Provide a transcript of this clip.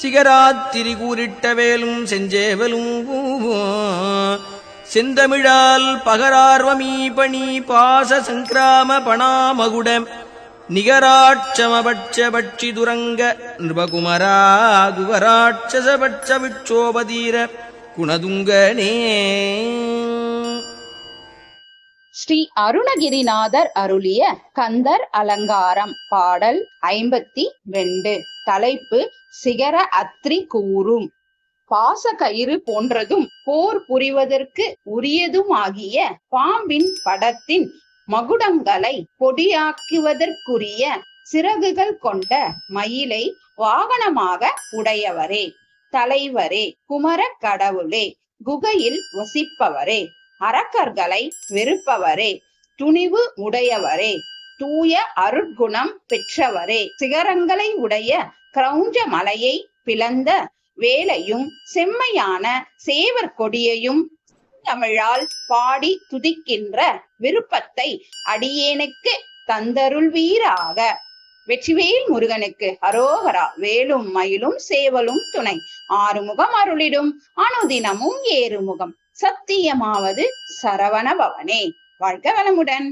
சிகராத்திரி கூறிட்ட செஞ்சேவலும் செந்தமிழால் பகரார்வமீ பணி பாச சங்கிராம பணாமகுட நிகராட்சமபட்ச பட்சி துரங்க நிருபகுமரா குகராட்சசபட்ச விட்சோபதீர குணதுங்கனே. ஸ்ரீ அருணகிரிநாதர் அருளிய கந்தர் அலங்காரம் பாடல் ஐம்பத்தி ரெண்டு. தலைப்பு சிகர அத்ரி கூறும். பாச கயிறு போன்றதும் போர் புரிவதற்கு உரியதுமாகிய பாம்பின் படத்தின் மகுடங்களை பொடியாக்குவதற்குரிய சிறகுகள் கொண்ட மயிலை வாகனமாக உடையவரே. தலைவரே குமர கடவுளே குகையில் வசிப்பவரே. அரக்கர்களை வெறுப்பவரே துணிவு உடையவரே தூய அருட்குணம் பெற்றவரே. சிகரங்களை உடைய கிரௌஞ்ச மலையை பிளந்த வேலையும் செம்மையான சேவர் கொடியையும் தமிழால் பாடி துதிக்கின்ற விருப்பத்தை அடியேனுக்கு தந்தருள்வீராக. வெற்றிவேல் முருகனுக்கு அரோகரா வேலும் மயிலும் சேவலும் துணை. ஆறுமுகம் அருளிடும் அனுதினமும் ஏறுமுகம். சத்தியமாவது சரவண பவனே. வாழ்க வளமுடன்.